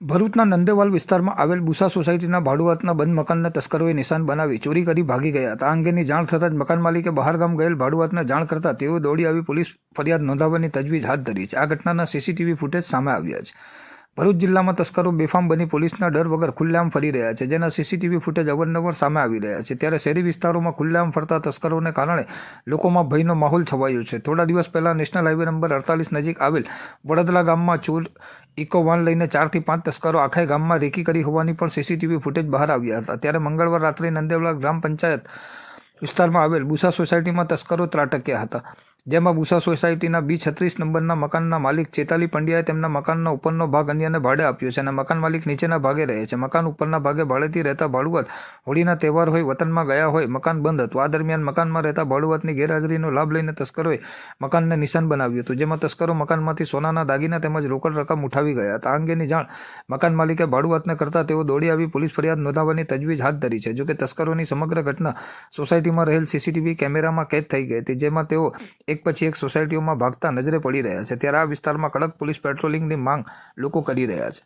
ભરૂચના નંદેવાલ વિસ્તારમાં આવેલ બુસા સોસાયટીના ભાડુઆતના બંધ મકાનને તસ્કરોએ નિશાન બનાવી ચોરી કરી ભાગી ગયા હતા. આ અંગેની જાણ થતાં જ મકાન માલિકે બહારગામ ગયેલ ભાડુઆતને જાણ કરતા તેઓ દોડી આવી પોલીસ ફરિયાદ નોંધાવવાની તજવીજ હાથ ધરી છે. આ ઘટનાના સીસીટીવી ફૂટેજ સામે આવ્યા છે. ભરૂચ જિલ્લામાં તસ્કરો બેફામ બની પોલીસના ડર વગર ખુલ્લામ ફરી રહ્યા છે, જેના સીસીટીવી ફૂટેજ અવરનવર સામે આવી રહ્યા છે. ત્યારે શહેરી વિસ્તારોમાં ખુલ્લામ ફરતા તસ્કરોને કારણે લોકોમાં ભયનો માહોલ છવાયો છે. થોડા દિવસ પહેલા નેશનલ હાઈવે નંબર અડતાલીસ નજીક આવેલ વડદલા ગામમાં ચોર ઇકો વાન લઈને ચારથી પાંચ તસ્કરો આખા ગામમાં રેકી કરી હોવાની પણ સીસીટીવી ફૂટેજ બહાર આવ્યા હતા. ત્યારે મંગળવાર રાત્રે નંદેવાડા ગ્રામ પંચાયત વિસ્તારમાં આવેલ બુસા સોસાયટીમાં તસ્કરો ત્રાટક્યા હતા. જેમાં બુસા સોસાયટીના બી છત્રીસ નંબરના મકાનના માલિક ચેતાલી પંડ્યાએ તેમના મકાનનો ઉપરનો ભાગ અન્યને ભાડે આપ્યો છે અને મકાન માલિક નીચેના ભાગે રહે છે. મકાન ઉપરના ભાગે ભાડેથી રહેતા ભાડુઆત હોળીના તહેવાર હોય, વતનમાં ગયા હોય, મકાન બંધ હતું. આ દરમિયાન મકાનમાં રહેતા ભાડુઆતની ગેરહાજરીનો લાભ લઈને તસ્કરોએ મકાનને નિશાન બનાવ્યું હતું, જેમાં તસ્કરો મકાનમાંથી સોનાના દાગીના તેમજ રોકડ રકમ ઉઠાવી ગયા હતા. આ અંગેની જાણ મકાન માલિકે ભાડુઆતને કરતા તેઓ દોડી આવી પોલીસ ફરિયાદ નોંધાવવાની તજવીજ હાથ ધરી છે. જોકે તસ્કરોની સમગ્ર ઘટના સોસાયટીમાં રહેલ સીસીટીવી કેમેરામાં કેદ થઈ ગઈ હતી, જેમાં તેઓ એક પછી એક સોસાયટીઓમાં ભાગતા નજરે પડી રહ્યા છે. ત્યારે આ વિસ્તારમાં કડક પોલીસ પેટ્રોલિંગની માંગ લોકો કરી રહ્યા છે.